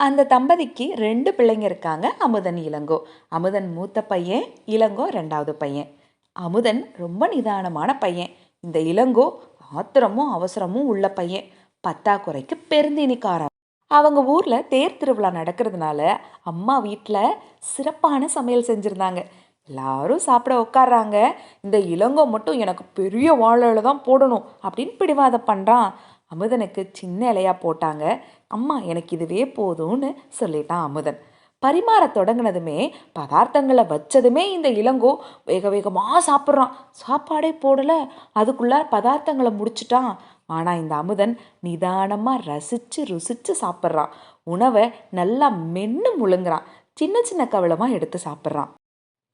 அந்த தம்பதிக்கு ரெண்டு பிள்ளைங்க இருக்காங்க. அமுதன் இளங்கோ. அமுதன் மூத்த பையன் இளங்கோ ரெண்டாவது பையன். அமுதன் ரொம்ப நிதானமான பையன். இந்த இளங்கோ ஆத்திரமும் அவசரமும் உள்ள பையன். பத்தாக்குறைக்கு பெருந்தினிக்காரன் அவங்க ஊரில் தேர் திருவிழா நடக்கிறதுனால அம்மா வீட்டில் சிறப்பான சமையல் செஞ்சுருந்தாங்க. எல்லாரும் சாப்பிட உட்காடுறாங்க இந்த இளங்கோ மட்டும் எனக்கு பெரிய வாழல தான் போடணும் அப்படின்னு பிடிவாதம் பண்ணுறான் அமுதனுக்கு சின்ன இலையா போட்டாங்க. அம்மா எனக்கு இதுவே போதும்னு சொல்லிட்டான் அமுதன். பரிமாற தொடங்கினதுமே பதார்த்தங்களை வச்சதுமே இந்த இளங்கோ வேக வேகமாக சாப்பிட்றான். சாப்பாடே போடலை. அதுக்குள்ளார பதார்த்தங்களை முடிச்சிட்டான். ஆனால் இந்த அமுதன் நிதானமாக ரசித்து ருசித்து சாப்பிட்றான். உணவை நல்லா மென்று முழுங்குறான். சின்ன சின்ன கவலமாக எடுத்து சாப்பிட்றான்.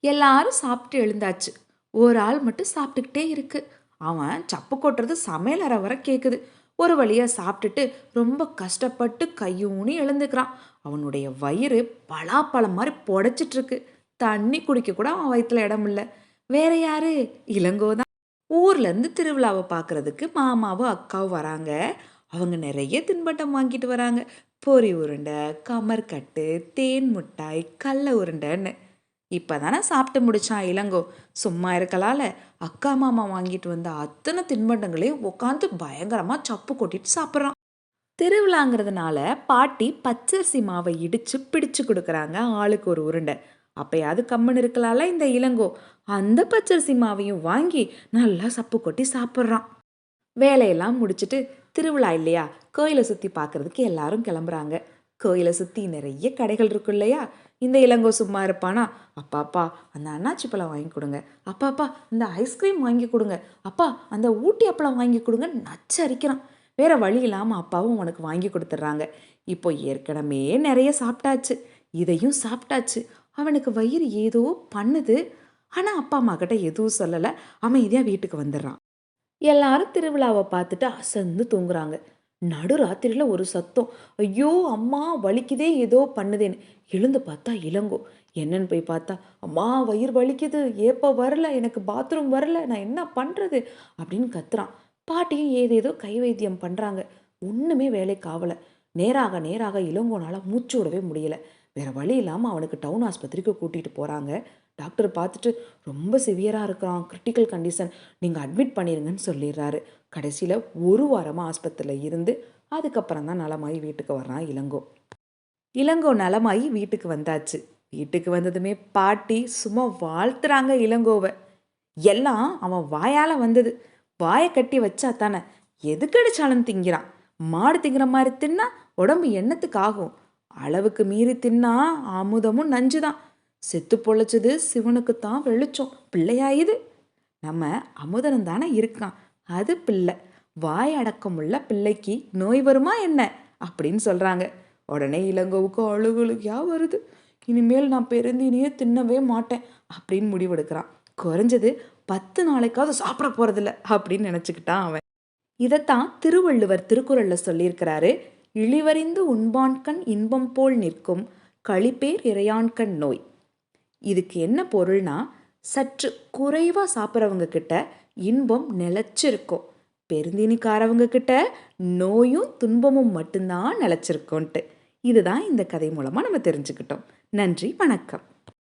எல்லாரும் சாப்பிட்டு எழுந்தாச்சு. ஒரு ஆள் மட்டும் சாப்பிட்டுக்கிட்டே இருக்கு. அவன் சப்பு கொட்டுறது சமையல் அறை வரை கேட்குது ஒரு வழியாக சாப்பிட்டுட்டு ரொம்ப கஷ்டப்பட்டு கையூனி எழுந்துக்கிறான். அவனுடைய வயிறு பலாப்பழம் மாதிரி புடைச்சிட்ருக்கு. தண்ணி குடிக்க கூட அவன் வயிற்றுல இடம் இல்லை. வேற யாரு? இளங்கோ தான். ஊர்லேருந்து திருவிழாவை பார்க்குறதுக்கு மாமாவும் அக்காவும் வராங்க. அவங்க நிறைய தின்பட்டம் வாங்கிட்டு வராங்க. பொரி உருண்டை கமர்கட்டு தேன் முட்டாய் கடல உருண்டைன்னு. இப்போ தானே சாப்பிட்டு முடிச்சான் இளங்கோ. சும்மா இருக்கலால. அக்கா மாமா வாங்கிட்டு வந்த அத்தனை தின்பண்டங்களையும் உட்காந்து பயங்கரமாக சப்பு கொட்டிட்டு சாப்பிட்றான். திருவிழாங்கிறதுனால பாட்டி பச்சரிசி மாவை இடித்து பிடிச்சு கொடுக்குறாங்க ஆளுக்கு ஒரு உருண்டை. அப்பயாவது கம்மன் இருக்கலால இந்த இளங்கோ. அந்த பச்சரிசி மாவையும் வாங்கி நல்லா சப்பு கொட்டி சாப்பிட்றான். வேலையெல்லாம் முடிச்சுட்டு திருவிழா இல்லையா? கோயிலை சுற்றி பார்க்குறதுக்கு எல்லாரும் கிளம்புறாங்க. கோயிலை சுற்றி நிறைய கடைகள் இருக்கும் இல்லையா? இந்த இளங்கோ சும்மா இருப்பானா? அப்பாப்பா அந்த அண்ணாச்சி பழம் வாங்கி கொடுங்க. அப்பாப்பா இந்த ஐஸ்கிரீம் வாங்கி கொடுங்க. அப்பா அந்த ஊட்டி அப்பளம் வாங்கி கொடுங்க. நச்சரிக்கிறான் வேற வழி இல்லாமல் அப்பாவும் உனக்கு வாங்கி கொடுத்துட்றாங்க. இப்போ ஏற்கனவே நிறைய சாப்பிட்டாச்சு. இதையும் சாப்பிட்டாச்சு. அவனுக்கு வயிறு ஏதோ பண்ணுது. ஆனால் அப்பா அம்மா கிட்ட எதுவும் சொல்லலை. அமைதியாக வீட்டுக்கு வந்துடுறான். எல்லாரும் திருவிழாவை பார்த்துட்டு அசந்து தூங்குறாங்க. நடு ராத்திரியில் ஒரு சத்தம். ஐயோ அம்மா வலிக்குதே ஏதோ பண்ணுதேன்னு. எழுந்து பார்த்தா இளங்கோ. என்னன்னு போய் பார்த்தா அம்மா வயிறு வலிக்குது ஏப்போ வரல எனக்கு பாத்ரூம் வரல நான் என்ன பண்ணுறது அப்படின்னு கத்துறான். பாட்டியும் ஏதேதோ கை வைத்தியம் பண்ணுறாங்க ஒன்றுமே வேலைக்கு ஆகலை நேராக நேராக இளங்கோனால் மூச்சு விடவே முடியலை. வேறு வழி இல்லாமல் அவனுக்கு டவுன் ஆஸ்பத்திரிக்கு கூட்டிகிட்டு போகிறாங்க டாக்டர் பார்த்துட்டு ரொம்ப சிவியராக இருக்கிறான். கிரிட்டிக்கல் கண்டிஷன் நீங்கள் அட்மிட் பண்ணிடுங்கன்னு சொல்லிடுறாரு. கடைசியில் ஒரு வாரமாக ஆஸ்பத்திரியில் இருந்து அதுக்கப்புறம் தான் நலமாயி வீட்டுக்கு வர்றான் இளங்கோ. இளங்கோ நலமாயி வீட்டுக்கு வந்தாச்சு. வீட்டுக்கு வந்ததுமே பாட்டி சும்மா வாழ்த்துறாங்க இளங்கோவை. எல்லாம் அவன் வாயால் வந்தது. வாயை கட்டி வச்சா தானே. எது அடிச்சாலும் திங்கிறான். மாடு திங்கிற மாதிரி தின்னா உடம்பு எண்ணத்துக்கு ஆகும்? அளவுக்கு மீறி தின்னா அமுதமும் நஞ்சு தான் செத்து பொழைச்சது சிவனுக்குத்தான் வெளிச்சம். பிள்ளையாயுது. நம்ம அமுதனம் தானே இருக்கான். அது பிள்ளை. வாய் அடக்கமுள்ள பிள்ளைக்கு நோய் வருமா என்ன? அப்படின்னு சொல்கிறாங்க உடனே இளங்கோவுக்கு அழுகழுகையா வருது. இனிமேல் நான் பெருந்தினியே தின்னவே மாட்டேன் அப்படின்னு முடிவெடுக்கிறான். குறைஞ்சது பத்து நாளைக்காவது சாப்பிட போகிறதில்ல அப்படின்னு நினச்சிக்கிட்டான் அவன். இதைத்தான் திருவள்ளுவர் திருக்குறளில் சொல்லியிருக்கிறாரு. இழிவறிந்து உண்பான்கண் இன்பம் போல் நிற்கும் களிப்பேர் இறையான்கண் நோய். இதுக்கு என்ன பொருள்னா சற்று குறைவாக சாப்பிட்றவங்க கிட்ட இன்பம் நிலச்சிருக்கும். பெருந்தினிக்காரவங்க கிட்ட நோயும் துன்பமும் மட்டும்தான் நிலச்சிருக்கோன்ட்டு. இதுதான் இந்த கதை மூலமாக நம்ம தெரிஞ்சுக்கிட்டோம். நன்றி வணக்கம்.